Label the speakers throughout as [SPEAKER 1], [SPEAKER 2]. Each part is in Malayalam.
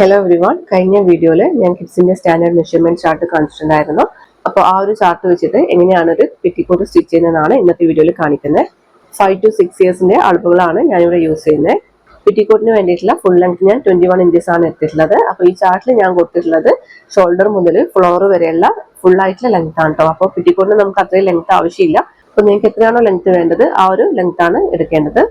[SPEAKER 1] ഹലോ എവ്രിവൺ കഴിഞ്ഞ വീഡിയോയിൽ ഞാൻ കിഡ്സിന്റെ സ്റ്റാൻഡേർഡ് മെഷർമെന്റ് ചാർട്ട് കാണിച്ചിട്ടുണ്ടായിരുന്നു. അപ്പോൾ ആ ഒരു ചാർട്ട് വെച്ചിട്ട് എങ്ങനെയാണ് ഒരു പെറ്റിക്കോട്ട് സ്റ്റിച്ച് ചെയ്യുന്നതാണ് ഇന്നത്തെ വീഡിയോയിൽ കാണിക്കുന്നത്. ഫൈവ് ടു സിക്സ് ഇയേഴ്സിന്റെ അളവുകളാണ് ഞാനിവിടെ യൂസ് ചെയ്യുന്നത്. പെറ്റിക്കോട്ടിന് വേണ്ടിയിട്ടുള്ള ഫുൾ ലെങ്ത് ഞാൻ ട്വന്റി വൺ ഇഞ്ചസ് ആണ് എടുത്തിട്ടുള്ളത്. അപ്പോൾ ഈ ചാർട്ടിൽ ഞാൻ കൊടുത്തിട്ടുള്ളത് ഷോൾഡർ മുതൽ ഫ്ലോർ വരെയുള്ള ഫുൾ ആയിട്ടുള്ള ലെങ്ത് ആണ് കേട്ടോ അപ്പോൾ പെറ്റിക്കോട്ടിന് നമുക്ക് അത്രയും ലെങ്ത് ആവശ്യമില്ല. അപ്പോൾ നിങ്ങൾക്ക് എത്രയാണോ ലെങ്ത് വേണ്ടത് ആ ഒരു ലെങ്ത് ആണ് എടുക്കേണ്ടത്.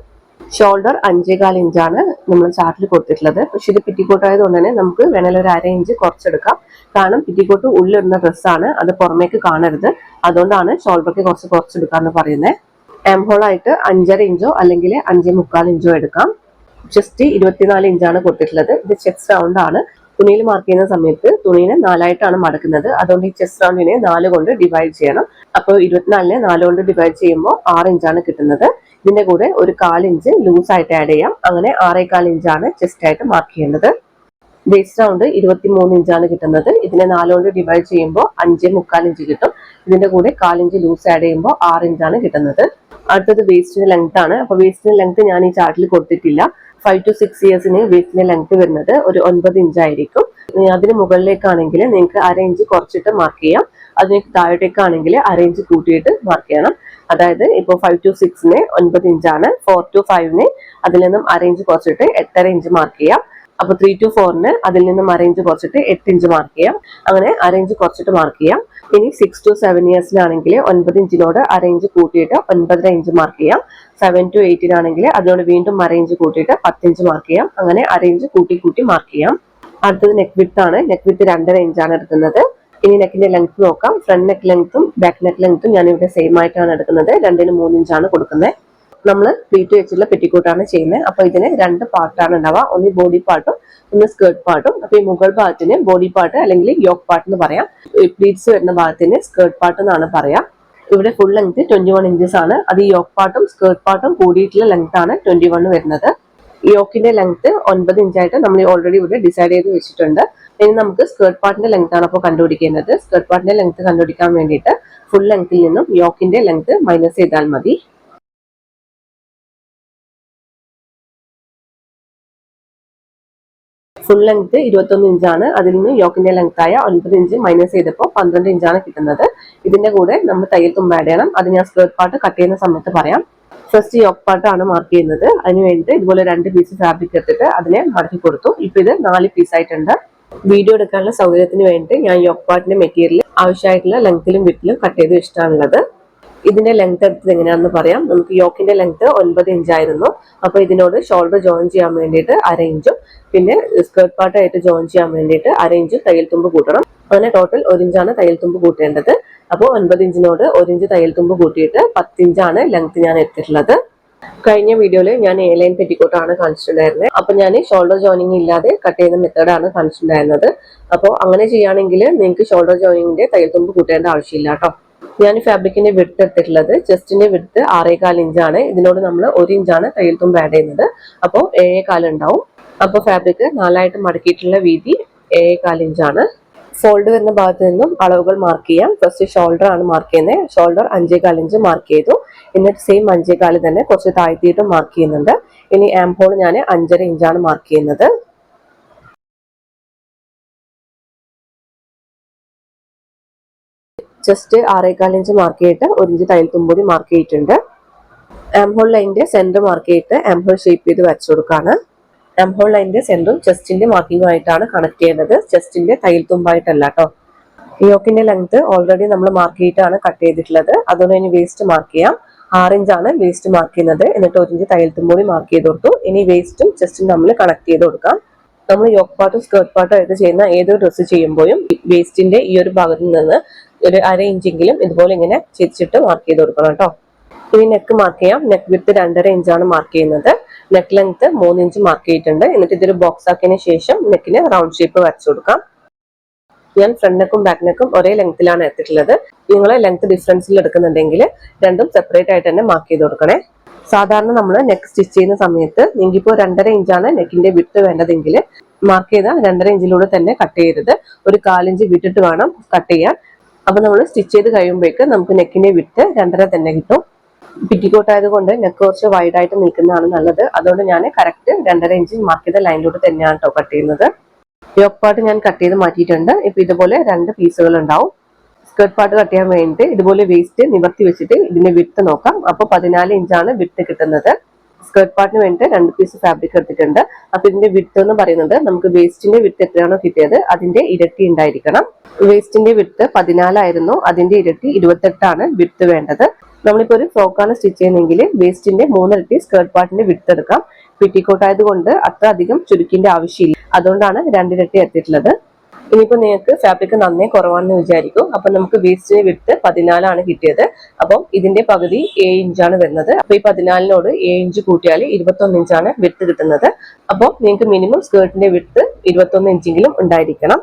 [SPEAKER 1] ഷോൾഡർ അഞ്ചേകാൽ ഇഞ്ചാണ് നമ്മൾ ചാർട്ടിൽ കൊടുത്തിട്ടുള്ളത്. പക്ഷെ ഇത് പിറ്റിക്കോട്ട് ആയതുകൊണ്ട് തന്നെ നമുക്ക് വേണമെങ്കിൽ ഒരു അര ഇഞ്ച് കുറച്ചെടുക്കാം. കാരണം പിറ്റിക്കോട്ട് ഉള്ളിടുന്ന ഡ്രസ്സാണ് അത് പുറമേക്ക് കാണരുത്. അതുകൊണ്ടാണ് ഷോൾഡർക്ക് കുറച്ച് കുറച്ചെടുക്കാന്ന് പറയുന്നത് എം ഹോൾ ആയിട്ട് അഞ്ചര ഇഞ്ചോ അല്ലെങ്കിൽ അഞ്ചേ മുക്കാൽ ഇഞ്ചോ എടുക്കാം. ജസ്റ്റ് ഇരുപത്തിനാല് ഇഞ്ചാണ് കൊടുത്തിട്ടുള്ളത്. ഇത് ചെസ്റ്റ് റൗണ്ട് ആണ്. തുണിയിൽ മാർക്ക് ചെയ്യുന്ന സമയത്ത് തുണീനെ നാലായിട്ടാണ് മടക്കുന്നത്. അതുകൊണ്ട് ഈ ചെസ്റ്റ് റൗണ്ടിനെ നാല് കൊണ്ട് ഡിവൈഡ് ചെയ്യണം. അപ്പോൾ ഇരുപത്തിനാലിനെ നാല് കൊണ്ട് ഡിവൈഡ് ചെയ്യുമ്പോൾ ആറ് ഇഞ്ചാണ് കിട്ടുന്നത്. ഇതിന്റെ കൂടെ ഒരു കാലിഞ്ച് ലൂസ് ആയിട്ട് ആഡ് ചെയ്യാം. അങ്ങനെ ആറേകാൽ ഇഞ്ചാണ് ചെസ്റ്റ് ആയിട്ട് മാർക്ക് ചെയ്യേണ്ടത്. വേസ്റ്റ് റൗണ്ട് ഇരുപത്തിമൂന്ന് ഇഞ്ചാണ് കിട്ടുന്നത്. ഇതിനെ നാലുകൊണ്ട് ഡിവൈഡ് ചെയ്യുമ്പോൾ അഞ്ച് മുക്കാൽ ഇഞ്ച് കിട്ടും. ഇതിന്റെ കൂടെ കാലിഞ്ച് ലൂസ് ആഡ് ചെയ്യുമ്പോൾ ആറ് ഇഞ്ചാണ് കിട്ടുന്നത്. അടുത്തത് വേസ്റ്റിന്റെ ലെങ്ത് ആണ്. അപ്പൊ വേസ്റ്റിന്റെ ലെങ്ത് ഞാൻ ഈ ചാർട്ടിൽ കൊടുത്തിട്ടില്ല. ഫൈവ് ടു സിക്സ് ഇയേഴ്സിന് വേസ്റ്റിന്റെ ലെങ്ത് വരുന്നത് ഒരു ഒൻപത് ഇഞ്ചായിരിക്കും അതിന് മുകളിലേക്കാണെങ്കിൽ നിങ്ങൾക്ക് അര ഇഞ്ച് കുറച്ചിട്ട് മാർക്ക് ചെയ്യാം. അതിന് താഴോട്ടേക്കാണെങ്കിൽ അര ഇഞ്ച് കൂട്ടിയിട്ട് മാർക്ക് ചെയ്യണം. അതായത് ഇപ്പോൾ ഫൈവ് ടു സിക്സിന് ഒൻപത് ഇഞ്ചാണ് ഫോർ ടു ഫൈവിന് അതിൽ നിന്നും അര ഇഞ്ച് കുറച്ചിട്ട് എട്ടര ഇഞ്ച് മാർക്ക് ചെയ്യാം. അപ്പോൾ ത്രീ ടു ഫോറിന് അതിൽ നിന്നും അര ഇഞ്ച് കുറച്ചിട്ട് എട്ട് ഇഞ്ച് മാർക്ക് ചെയ്യാം. അങ്ങനെ അര ഇഞ്ച് കുറച്ചിട്ട് മാർക്ക് ചെയ്യാം. ഇനി സിക്സ് ടു സെവൻ ഇയേഴ്സിനാണെങ്കിൽ ഒൻപത് ഇഞ്ചിനോട് അര ഇഞ്ച് കൂട്ടിയിട്ട് ഒൻപതര ഇഞ്ച് മാർക്ക് ചെയ്യാം. സെവൻ ടു എയ്റ്റിനാണെങ്കിൽ അതിനോട് വീണ്ടും അര ഇഞ്ച് കൂട്ടിയിട്ട് പത്ത് ഇഞ്ച് മാർക്ക് ചെയ്യാം. അങ്ങനെ അര ഇഞ്ച് കൂട്ടി കൂട്ടി മാർക്ക് ചെയ്യാം. അടുത്തത് നെക്ക് വിത്ത് ആണ്. നെക്ക് വിത്ത് രണ്ടര ഇഞ്ചാണ് എടുക്കുന്നത്. ഇനി നെക്കിന്റെ ലെങ്ത് നോക്കാം. ഫ്രണ്ട് നെക്ക് ലെങ്ത്തും ബാക്ക് നെക്ക് ലെങ്ത്തും ഞാൻ ഇവിടെ സെയിം ആയിട്ടാണ് എടുക്കുന്നത്. രണ്ടിന് മൂന്ന് ഇഞ്ചാണ് കൊടുക്കുന്നത്. നമ്മൾ പ്ലീറ്റ് വെച്ചുള്ള പെറ്റിക്കോട്ടാണ് ചെയ്യുന്നത്. അപ്പൊ ഇതിന് രണ്ട് പാർട്ടാണ് ഉണ്ടാവുക. ഒന്ന് ബോഡി പാർട്ടും ഒന്ന് സ്കേർട്ട് പാർട്ടും അപ്പൊ ഈ മുകൾ ഭാഗത്തിന് ബോഡി പാർട്ട് അല്ലെങ്കിൽ യോക്ക് പാർട്ട് എന്ന് പറയാം. പ്ലീറ്റ്സ് വരുന്ന ഭാഗത്തിന് സ്കേർട്ട് പാർട്ട് എന്നാണ് പറയാം. ഇവിടെ full length twenty one inches ആണ്. അത് യോക്ക് പാർട്ടും സ്കേർട്ട് പാർട്ടും കൂടിയിട്ടുള്ള ലെങ്ത് ആണ് ട്വന്റി വൺ വരുന്നത്. യോക്കിന്റെ ലെങ്ത് ഒൻപത് ഇഞ്ചായിട്ട് നമ്മൾ ഓൾറെഡി ഇവിടെ ഡിസൈഡ് ചെയ്ത് വെച്ചിട്ടുണ്ട്. ഇനി നമുക്ക് സ്കേർട്ട് പാർട്ടിന്റെ ലെങ്ത് ആണ് അപ്പോൾ കണ്ടുപിടിക്കേണ്ടത്. സ്കേർട്ട് പാർട്ടിന്റെ ലെങ്ത് കണ്ടുപിടിക്കാൻ വേണ്ടിയിട്ട് ഫുൾ ലെങ്ത്തിൽ നിന്നും യോക്കിന്റെ ലെങ്ത് മൈനസ് ചെയ്താൽ മതി. ഫുൾ ലെങ്ത് ഇരുപത്തൊന്ന് ഇഞ്ചാണ് അതിൽ നിന്ന് യോക്കിന്റെ ലെങ്ത് ആയ ഒൻപത് ഇഞ്ച് മൈനസ് ചെയ്തപ്പോൾ പന്ത്രണ്ട് ഇഞ്ചാണ് കിട്ടുന്നത്. ഇതിന്റെ കൂടെ നമ്മൾ തയ്യൽ തുമ്പ ആഡ് ചെയ്യണം. അത് ഞാൻ സ്കേർട്ട് പാർട്ട് കട്ട് ചെയ്യുന്ന സമയത്ത് പറയാം. ഫസ്റ്റ് ഈ ഒപ്പാട്ടാണ് മാർക്ക് ചെയ്യുന്നത്. അതിന് വേണ്ടിയിട്ട് ഇതുപോലെ രണ്ട് പീസ് ഫാബ്രിക് എടുത്തിട്ട് അതിനെ മടക്കി കൊടുത്തു. ഇപ്പൊ ഇത് നാല് പീസ് ആയിട്ടുണ്ട്. വീഡിയോ എടുക്കാനുള്ള സൗകര്യത്തിന് വേണ്ടി ഞാൻ യോക്ക് പാർട്ടിന്റെ മെറ്റീരിയൽ ആവശ്യമായിട്ടുള്ള ലെങ്ത്തിലും വിട്ടിലും കട്ട് ചെയ്ത് ഇഷ്ടമാണുള്ളത് ഇതിന്റെ ലെങ്ത് എടുത്തത് എങ്ങനെയാണെന്ന് പറയാം. നമുക്ക് യോക്കിന്റെ ലെങ്ത് ഒൻപത് ഇഞ്ചായിരുന്നു അപ്പൊ ഇതിനോട് ഷോൾഡർ ജോയിൻ ചെയ്യാൻ വേണ്ടിയിട്ട് അര ഇഞ്ചും പിന്നെ സ്കേർട്ട് പാർട്ടായിട്ട് ജോയിൻ ചെയ്യാൻ വേണ്ടിയിട്ട് അര ഇഞ്ചും തയ്യൽ തുമ്പ് കൂട്ടണം. അങ്ങനെ ടോട്ടൽ ഒരു ഇഞ്ചാണ് തയ്യൽ തുമ്പ് കൂട്ടേണ്ടത്. അപ്പോൾ ഒൻപത് ഇഞ്ചിനോട് ഒരു ഇഞ്ച് തയ്യൽ തുമ്പ് കൂട്ടിയിട്ട് പത്തിഞ്ചാണ് ലെങ്ത് ഞാൻ എടുത്തിട്ടുള്ളത്. കഴിഞ്ഞ വീഡിയോയിൽ ഞാൻ എ ലൈൻ പെറ്റിക്കോട്ടാണ് കാണിച്ചിട്ടുണ്ടായിരുന്നത് അപ്പൊ ഞാൻ ഷോൾഡർ ജോയിനിങ് ഇല്ലാതെ കട്ട് ചെയ്യുന്ന മെത്തേഡാണ് കാണിച്ചിട്ടുണ്ടായിരുന്നത്. അപ്പോൾ അങ്ങനെ ചെയ്യുകയാണെങ്കിൽ നിങ്ങൾക്ക് ഷോൾഡർ ജോയിനിങ്ങിന്റെ തയ്യൽ തുമ്പ് കൂട്ടേണ്ട ആവശ്യമില്ല കേട്ടോ ഞാൻ ഫാബ്രിക്കിന്റെ വിടുത്ത് എടുത്തിട്ടുള്ളത് ചെസ്റ്റിന്റെ വിടുത്ത് ആറേകാൽ ഇഞ്ചാണ്. ഇതിനോട് നമ്മൾ ഒരു ഇഞ്ചാണ് തയ്യൽ തുമ്പ് ആഡ് ചെയ്യുന്നത്. അപ്പോൾ ഏഴേകാൽ ഉണ്ടാവും. അപ്പോൾ ഫാബ്രിക് നാലായിട്ട് മടക്കിയിട്ടുള്ള വീതി ഏഴേകാൽ ഇഞ്ചാണ്. ഫോൾഡ് വരുന്ന ഭാഗത്ത് നിന്നും അളവുകൾ മാർക്ക് ചെയ്യാം. ഫസ്റ്റ് ഷോൾഡർ ആണ് മാർക്ക് ചെയ്യുന്നത്. ഷോൾഡർ അഞ്ചേകാൽ ഇഞ്ച് മാർക്ക് ചെയ്തു. എന്നിട്ട് സെയിം അഞ്ചേകാൽ തന്നെ കുറച്ച് താഴ്ത്തിയിട്ട് മാർക്ക് ചെയ്യുന്നുണ്ട്. ഇനി ആം ഹോൾ ഞാൻ അഞ്ചര ഇഞ്ചാണ് മാർക്ക് ചെയ്യുന്നത്. ജസ്റ്റ് ആറേകാൽ ഇഞ്ച് മാർക്ക് ചെയ്തിട്ട് ഒരു ഇഞ്ച് തയ്യൽ തുമ്പൂരി മാർക്ക് ചെയ്തിട്ടുണ്ട്. ആംഹോൾ ലൈന്റെ സെന്റർ മാർക്ക് ചെയ്തിട്ട് ആംഹോൾ ഷേപ്പ് ചെയ്ത് വരച്ചു കൊടുക്കാണ് ആം ഹോൾ ലൈനിന്റെ സെന്ററും ചെസ്റ്റിന്റെ മാർക്കിംഗും ആയിട്ടാണ് കണക്ട് ചെയ്യുന്നത്. ചെസ്റ്റിന്റെ തയ്യൽ തുമ്പായിട്ടല്ല കേട്ടോ യോക്കിന്റെ ലെങ്ത് ഓൾറെഡി നമ്മൾ മാർക്ക് ചെയ്തിട്ടാണ് കട്ട് ചെയ്തിട്ടുള്ളത്. അതുകൊണ്ട് ഇനി വേസ്റ്റ് മാർക്ക് ചെയ്യാം. ആറ് ഇഞ്ചാണ് വേസ്റ്റ് മാർക്ക് ചെയ്യുന്നത്. എന്നിട്ട് ഒരു ഇഞ്ച് തയ്യൽ തുമ്പൂടി മാർക്ക് ചെയ്ത് കൊടുത്തു. ഇനി വേസ്റ്റും ചെസ്റ്റും നമ്മൾ കണക്ട് ചെയ്ത് കൊടുക്കാം. നമ്മൾ യോക്ക് പാർട്ടും സ്കേർട്ട് പാർട്ടും ആയിട്ട് ചെയ്യുന്ന ഏതൊരു ഡ്രസ്സ് ചെയ്യുമ്പോഴും വേസ്റ്റിന്റെ ഈ ഒരു ഭാഗത്ത് നിന്ന് ഒരു അര ഇഞ്ചെങ്കിലും ഇതുപോലെ ഇങ്ങനെ ചിരിച്ചിട്ട് മാർക്ക് ചെയ്ത് കൊടുക്കണം കേട്ടോ ഇനി നെക്ക് മാർക്ക് ചെയ്യാം. നെക്ക് വിത്ത് രണ്ടര ഇഞ്ചാണ് മാർക്ക് ചെയ്യുന്നത്. നെക്ക് ലെങ്ത് മൂന്ന് ഇഞ്ച് മാർക്ക് ചെയ്തിട്ടുണ്ട്. എന്നിട്ട് ഇതൊരു ബോക്സ് ആക്കിയതിന് ശേഷം നെക്കിന് റൗണ്ട് ഷേപ്പ് വരച്ചു കൊടുക്കാം. ഞാൻ ഫ്രണ്ട് നെക്കും ബാക്ക് നെക്കും ഒരേ ലെങ്ത്തിലാണ് എടുത്തിട്ടുള്ളത്. നിങ്ങൾ ലെങ്ത് ഡിഫറൻസിൽ എടുക്കുന്നുണ്ടെങ്കിൽ രണ്ടും സെപ്പറേറ്റ് ആയിട്ട് തന്നെ മാർക്ക് ചെയ്ത് കൊടുക്കണേ. സാധാരണ നമ്മൾ നെക്ക് സ്റ്റിച്ച് ചെയ്യുന്ന സമയത്ത് നിങ്ങൾക്ക് ഇപ്പോൾ രണ്ടര ഇഞ്ചാണ് നെക്കിന്റെ വിട്ട് വേണ്ടതെങ്കിൽ മാർക്ക് ചെയ്ത രണ്ടര ഇഞ്ചിലൂടെ തന്നെ കട്ട് ചെയ്യരുത്. ഒരു കാലിഞ്ച് വിട്ടിട്ട് വേണം കട്ട് ചെയ്യാൻ. അപ്പൊ നമ്മൾ സ്റ്റിച്ച് ചെയ്ത് കഴിയുമ്പോഴേക്ക് നമുക്ക് നെക്കിന്റെ വിട്ട് രണ്ടര തന്നെ കിട്ടും. പിറ്റിക്കോട്ട് ആയതുകൊണ്ട് നെക്ക് കുറച്ച് വൈഡ് ആയിട്ട് നിൽക്കുന്നതാണ് നല്ലത്. അതുകൊണ്ട് ഞാൻ കറക്റ്റ് രണ്ടര ഇഞ്ച് മാർക്ക് ചെയ്ത ലൈനിലൂടെ തന്നെയാണ് കേട്ടോ കട്ട് ചെയ്യുന്നത്. യോക്ക് പാർട്ട് ഞാൻ കട്ട് ചെയ്ത് മാറ്റിയിട്ടുണ്ട്. ഇപ്പൊ ഇതുപോലെ രണ്ട് പീസുകൾ ഉണ്ടാവും. സ്കേർട്ട് പാർട്ട് കട്ട് ചെയ്യാൻ വേണ്ടിയിട്ട് ഇതുപോലെ വേസ്റ്റ് നിവർത്തി വെച്ചിട്ട് ഇതിന്റെ വിട്ട് നോക്കാം. അപ്പൊ പതിനാല് ഇഞ്ചാണ് വിട്ട് കിട്ടുന്നത്. സ്കേർട്ട് പാർട്ടിന് വേണ്ടി രണ്ട് പീസ് ഫാബ്രിക് എടുത്തിട്ടുണ്ട്. അപ്പൊ ഇതിന്റെ വിട്ട് എന്ന് പറയുന്നത് നമുക്ക് വേസ്റ്റിന്റെ വിട്ട് എത്രയാണോ കിട്ടിയത് അതിന്റെ ഇരട്ടി ഉണ്ടായിരിക്കണം. വേസ്റ്റിന്റെ വിട്ട് പതിനാലായിരുന്നു. അതിന്റെ ഇരട്ടി ഇരുപത്തെട്ടാണ് വിട്ട് വേണ്ടത്. നമ്മളിപ്പോ ഒരു ഫ്രോക്കാണ് സ്റ്റിച്ച് ചെയ്യുന്നതെങ്കിൽ വേസ്റ്റിന്റെ മൂന്നിരട്ടി സ്കേർട്ട് പാർട്ടിന്റെ വിട്ട് എടുക്കാം. പെറ്റിക്കോട്ട് ആയതുകൊണ്ട് അത്ര അധികം ചുരുക്കിന്റെ ആവശ്യമില്ല. അതുകൊണ്ടാണ് രണ്ടിരട്ടി എത്തിയിട്ടുള്ളത്. ഇനിയിപ്പോ നിങ്ങൾക്ക് ഫാബ്രിക് നന്നേ കുറവാണെന്ന് വിചാരിക്കും. അപ്പൊ നമുക്ക് വേസ്റ്റിന് വിട്ട് പതിനാലാണ് കിട്ടിയത്. അപ്പം ഇതിന്റെ പകുതി ഏഴ് ഇഞ്ചാണ് വരുന്നത്. അപ്പൊ ഈ പതിനാലിനോട് ഏഴ് ഇഞ്ച് കൂട്ടിയാൽ ഇരുപത്തൊന്ന് ഇഞ്ചാണ് വിട്ട് കിട്ടുന്നത്. അപ്പോൾ നിങ്ങൾക്ക് മിനിമം സ്കേർട്ടിന്റെ വിട്ട് ഇരുപത്തൊന്ന് ഇഞ്ചെങ്കിലും ഉണ്ടായിരിക്കണം.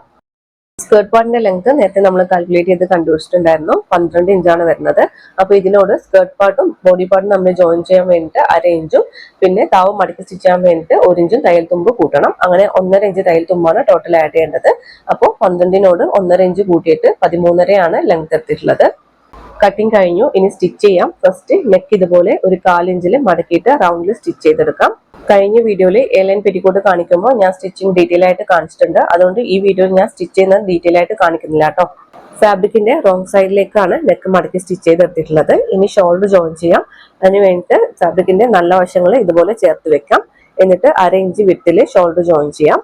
[SPEAKER 1] സ്കേർട്ട് പാർട്ടിന്റെ ലെങ്ത് നേരത്തെ നമ്മൾ കാൽക്കുലേറ്റ് ചെയ്ത് കണ്ടുപിടിച്ചിട്ടുണ്ടായിരുന്നു. പന്ത്രണ്ട് ഇഞ്ചാണ് വരുന്നത്. അപ്പൊ ഇതിനോട് സ്കേർട്ട് പാർട്ടും ബോഡി പാർട്ടും നമ്മൾ ജോയിൻ ചെയ്യാൻ വേണ്ടിയിട്ട് അര ഇഞ്ചും പിന്നെ താവ് മടക്കി സ്റ്റിച്ച് ചെയ്യാൻ വേണ്ടിയിട്ട് ഒരു ഇഞ്ചും തയ്യൽ തുമ്പ് കൂട്ടണം. അങ്ങനെ ഒന്നര ഇഞ്ച് തയ്യൽ തുമ്പാണ് ടോട്ടൽ ആഡ് ചെയ്യേണ്ടത്. അപ്പോൾ പന്ത്രണ്ടിനോട് ഒന്നര ഇഞ്ച് കൂട്ടിയിട്ട് പതിമൂന്നരയാണ് ലെങ്ത് എടുത്തിട്ടുള്ളത് കട്ടിങ് കഴിഞ്ഞു. ഇനി സ്റ്റിച്ച് ചെയ്യാം. ഫസ്റ്റ് നെക്ക് ഇതുപോലെ ഒരു കാലിഞ്ചിൽ മടക്കിയിട്ട് റൗണ്ടിൽ സ്റ്റിച്ച് ചെയ്തെടുക്കാം. കഴിഞ്ഞ വീഡിയോയിൽ എയർലൈൻ പെറ്റിക്കോട്ട് കാണിക്കുമ്പോൾ ഞാൻ സ്റ്റിച്ചിങ് ഡീറ്റെയിൽ ആയിട്ട് കാണിച്ചിട്ടുണ്ട്. അതുകൊണ്ട് ഈ വീഡിയോയിൽ ഞാൻ സ്റ്റിച്ച് ചെയ്യുന്നത് ഡീറ്റെയിൽ ആയിട്ട് കാണിക്കുന്നില്ല കേട്ടോ. ഫാബ്രിക്കിന്റെ റോങ് സൈഡിലേക്കാണ് നെക്ക് മടക്കി സ്റ്റിച്ച് ചെയ്തെടുത്തിട്ടുള്ളത് ഇനി ഷോൾഡർ ജോയിൻ ചെയ്യാം. അതിന് വേണ്ടിയിട്ട് ഫാബ്രിക്കിന്റെ നല്ല വശങ്ങൾ ഇതുപോലെ ചേർത്ത് വെക്കാം. എന്നിട്ട് അര ഇഞ്ച് വിട്ടിൽ ഷോൾഡർ ജോയിൻ ചെയ്യാം.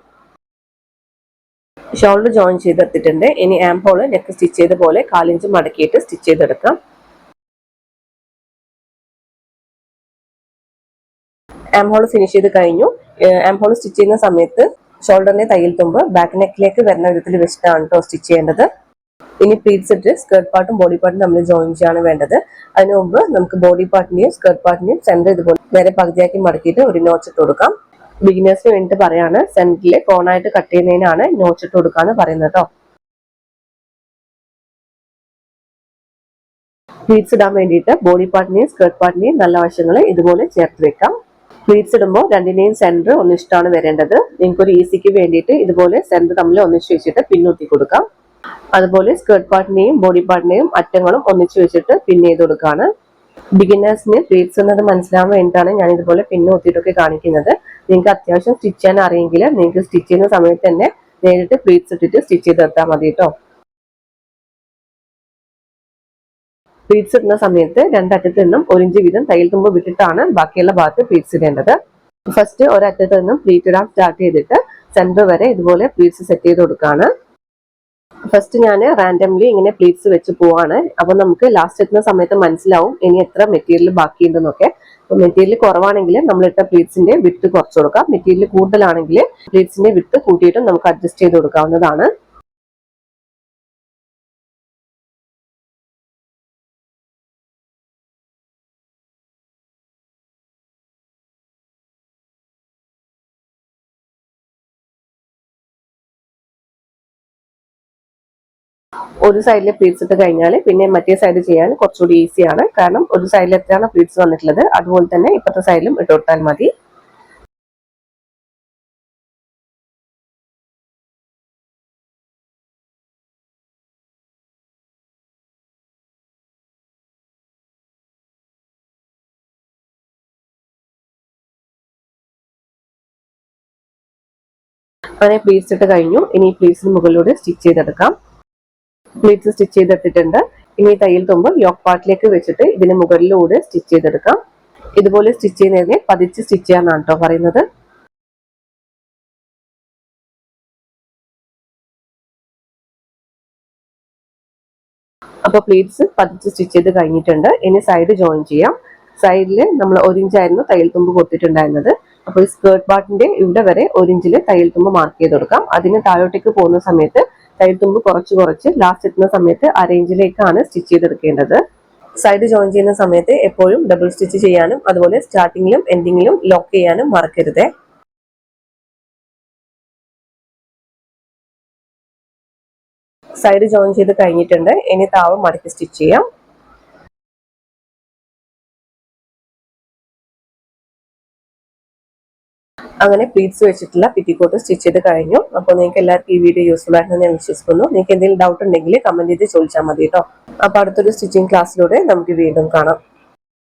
[SPEAKER 1] ഷോൾഡർ ജോയിൻ ചെയ്തെടുത്തിട്ടുണ്ട്. ഇനി ആം ഹോൾ നെക്ക് സ്റ്റിച്ച് ചെയ്ത പോലെ കാലിഞ്ച് മടക്കിയിട്ട് സ്റ്റിച്ച് ചെയ്തെടുക്കാം. ആം ഹോൾ ഫിനിഷ് ചെയ്ത് കഴിഞ്ഞു. ആം ഹോൾ സ്റ്റിച്ച് ചെയ്യുന്ന സമയത്ത് ഷോൾഡറിന്റെ തയ്യൽ തുമ്പ് ബാക്ക് നെക്കിലേക്ക് വരുന്ന വിധത്തിൽ വെച്ചിട്ടാണ് കേട്ടോ സ്റ്റിച്ച് ചെയ്യേണ്ടത്. ഇനി പ്ലീറ്റ്സ് ഇട്ട് സ്കേർട്ട് പാർട്ടും ബോഡി പാർട്ടും നമ്മൾ ജോയിൻ ചെയ്യാണ് വേണ്ടത്. അതിന് മുമ്പ് നമുക്ക് ബോഡി പാർട്ടിനെയും സ്കേർട്ട് പാർട്ടിനെയും സെന്റർ ഇതുപോലെ നേരെ പകുതിയാക്കി മടക്കിയിട്ട് ഒരു നോച്ച് ഇട്ട് കൊടുക്കാം. ബിഗിനേഴ്സിന് വേണ്ടിയിട്ട് പറയാണ് സെന്ററിൽ കോണായിട്ട് കട്ട് ചെയ്യുന്നതിനാണ് നോച്ച് ഇട്ട് കൊടുക്കാന്ന് പറയുന്നത് കേട്ടോ പ്ലീറ്റ്സ് ഇടാൻ വേണ്ടിയിട്ട് ബോഡി പാർട്ടിനെയും സ്കേർട്ട് പാർട്ടിനെയും നല്ല വശങ്ങൾ ഇതുപോലെ ചേർത്ത് വെക്കാം. പ്ലീറ്റ്സ് ഇടുമ്പോൾ രണ്ടിനെയും സെന്റർ ഒന്നിച്ചിട്ടാണ് വരേണ്ടത്. നിങ്ങൾക്ക് ഒരു ഈസിക്ക് വേണ്ടിയിട്ട് ഇതുപോലെ സെന്റർ തമ്മിൽ ഒന്നിച്ച് വെച്ചിട്ട് പിന്നൂത്തി കൊടുക്കാം. അതുപോലെ സ്കേർട്ട് പാർട്ടിനെയും ബോഡി പാർട്ടിനെയും അറ്റങ്ങളും ഒന്നിച്ച് വെച്ചിട്ട് പിൻ ചെയ്ത് കൊടുക്കാണ് ബിഗിനേഴ്സിന് പ്ലീറ്റ്സ് എന്നത് മനസ്സിലാവാൻ വേണ്ടിയിട്ടാണ് ഞാൻ ഇതുപോലെ പിന്നൂത്തിയിട്ടൊക്കെ കാണിക്കുന്നത്. നിങ്ങൾക്ക് അത്യാവശ്യം സ്റ്റിച്ച് ചെയ്യാൻ അറിയെങ്കിൽ നിങ്ങൾക്ക് സ്റ്റിച്ച് ചെയ്യുന്ന സമയത്ത് തന്നെ നേരിട്ട് പ്ലീറ്റ്സ് ഇട്ടിട്ട് സ്റ്റിച്ച് ചെയ്തെടുത്താൽ മതി കേട്ടോ. പ്ലീറ്റ്സ് ഇടുന്ന സമയത്ത് രണ്ടറ്റത്ത് നിന്നും ഒരു ഇഞ്ച് വീതം തയ്യൽ തുമ്പ് വിട്ടിട്ടാണ് ബാക്കിയുള്ള ഭാഗത്ത് പ്ലീറ്റ്സ് ഇടേണ്ടത്. ഫസ്റ്റ് ഒരറ്റത്ത് നിന്നും പ്ലീറ്റ് ഇടാൻ സ്റ്റാർട്ട് ചെയ്തിട്ട് സെന്റർ വരെ ഇതുപോലെ പ്ലീറ്റ്സ് സെറ്റ് ചെയ്ത് കൊടുക്കാണ്. ഫസ്റ്റ് ഞാൻ റാൻഡംലി ഇങ്ങനെ പ്ലീറ്റ്സ് വെച്ച് പോവാണ്. അപ്പൊ നമുക്ക് ലാസ്റ്റ് എത്തുന്ന സമയത്ത് മനസ്സിലാവും ഇനി എത്ര മെറ്റീരിയൽ ബാക്കിയുണ്ടെന്നൊക്കെ. അപ്പൊ മെറ്റീരിയൽ കുറവാണെങ്കിൽ നമ്മൾ ഇട്ട പ്ലീറ്റ്സിന്റെ വിട്ട് കുറച്ച് കൊടുക്കാം. മെറ്റീരിയൽ കൂടുതലാണെങ്കിൽ പ്ലീറ്റ്സിന്റെ വിട്ട് കൂട്ടിയിട്ടും നമുക്ക് അഡ്ജസ്റ്റ് ചെയ്ത് കൊടുക്കാവുന്നതാണ്. ഒരു സൈഡിൽ പ്ലീറ്റ്സ് ഇട്ട് കഴിഞ്ഞാൽ പിന്നെ മറ്റേ സൈഡ് ചെയ്യാൻ കുറച്ചുകൂടി ഈസിയാണ് കാരണം ഒരു സൈഡിൽ എത്രയാണ് പ്ലീറ്റ്സ് വന്നിട്ടുള്ളത് അതുപോലെ തന്നെ ഇപ്പോഴത്തെ സൈഡിലും ഇട്ട് കൊടുത്താൽ മതി. അങ്ങനെ പ്ലീറ്റ്സ് ഇട്ട് കഴിഞ്ഞു. ഇനി പ്ലീറ്റ്സിന് മുകളിലൂടെ സ്റ്റിച്ച് ചെയ്തെടുക്കാം. പ്ലീറ്റ്സ് സ്റ്റിച്ച് ചെയ്തെടുത്തിട്ടുണ്ട്. ഇനി തയ്യൽ തുമ്പ് യോക്ക് പാർട്ടിലേക്ക് വെച്ചിട്ട് ഇതിന് മുകളിലൂടെ സ്റ്റിച്ച് ചെയ്തെടുക്കാം. ഇതുപോലെ സ്റ്റിച്ച് ചെയ്യുന്നതിനെ പതിച്ച് സ്റ്റിച്ച് ചെയ്യാന്നാണ് കേട്ടോ പറയുന്നത്. അപ്പൊ പ്ലീറ്റ്സ് പതിച്ച് സ്റ്റിച്ച് ചെയ്ത് കഴിഞ്ഞിട്ടുണ്ട്. ഇനി സൈഡ് ജോയിൻ ചെയ്യാം. സൈഡിൽ നമ്മൾ ഒരിഞ്ചായിരുന്നു തയ്യൽ തുമ്പ് കൊടുത്തിട്ടുണ്ടായിരുന്നത് അപ്പോൾ ഈ സ്കേർട്ട് പാർട്ടിന്റെ ഇവിടെ വരെ ഒരിഞ്ചിൽ തയ്യൽ തുമ്പ് മാർക്ക് ചെയ്ത് കൊടുക്കാം. അതിന് താഴോട്ടേക്ക് പോകുന്ന സമയത്ത് സൈഡ് തുമ്പ് കുറച്ച് കുറച്ച് ലാസ്റ്റ് എത്തുന്ന സമയത്ത് അരേഞ്ചിലേക്കാണ് സ്റ്റിച്ച് ചെയ്തെടുക്കേണ്ടത്. സൈഡ് ജോയിൻ ചെയ്യുന്ന സമയത്ത് എപ്പോഴും ഡബിൾ സ്റ്റിച്ച് ചെയ്യാനും അതുപോലെ സ്റ്റാർട്ടിങ്ങിലും എൻഡിങ്ങിലും ലോക്ക് ചെയ്യാനും മറക്കരുത്. സൈഡ് ജോയിൻ ചെയ്ത് കഴിഞ്ഞിട്ടുണ്ട്. ഇനി താവ് മടക്കി സ്റ്റിച്ച് ചെയ്യാം. അങ്ങനെ പ്ലീറ്റ്സ് വെച്ചിട്ടുള്ള പിറ്റിക്കോട്ട് സ്റ്റിച്ച് ചെയ്ത് കഴിഞ്ഞു. അപ്പോൾ നിങ്ങൾക്ക് എല്ലാവർക്കും ഈ വീഡിയോ യൂസ്ഫുൾ ആയിരുന്നു ഞാൻ വിശ്വസിക്കുന്നു. നിങ്ങൾക്ക് എന്തെങ്കിലും ഡൗട്ട് ഉണ്ടെങ്കിൽ കമന്റ് ചെയ്ത് ചോദിച്ചാൽ മതി കേട്ടോ. അപ്പോൾ അടുത്തൊരു സ്റ്റിച്ചിങ് ക്ലാസ്സിലൂടെ നമുക്ക് വീണ്ടും കാണാം.